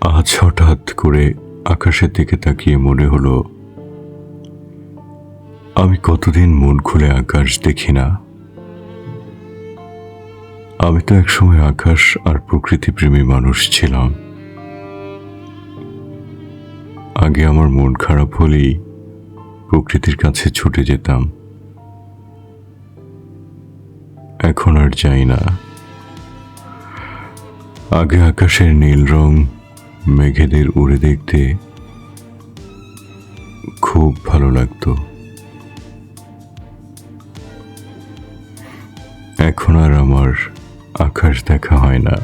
আজ হঠাৎ করে আকাশের দিকে তাকিয়ে মনে হলো, আমি কতদিন মন খুলে আকাশ দেখি না। আমি তো একসময় আকাশ আর প্রকৃতি প্রেমী মানুষ ছিলাম। আগে আমার মন খারাপ হলেই প্রকৃতির কাছে ছুটে যেতাম। এখন আর যাই না। আগে আকাশের নীল রং মেঘেদের উড়ে দেখতে খুব ভালো লাগতো। এখন আর আমার আকাশ দেখা হয় না।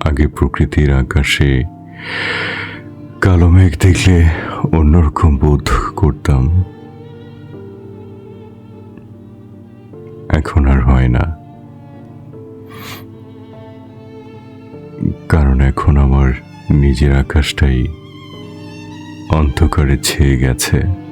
আগে প্রকৃতির আকাশে কালো মেঘ দেখলে অন্যরকম বোধ করতাম। এখন আর হয় না। কারণ এখন আমার নিজের আকাশটাই অন্ধকারে ছেয়ে গেছে।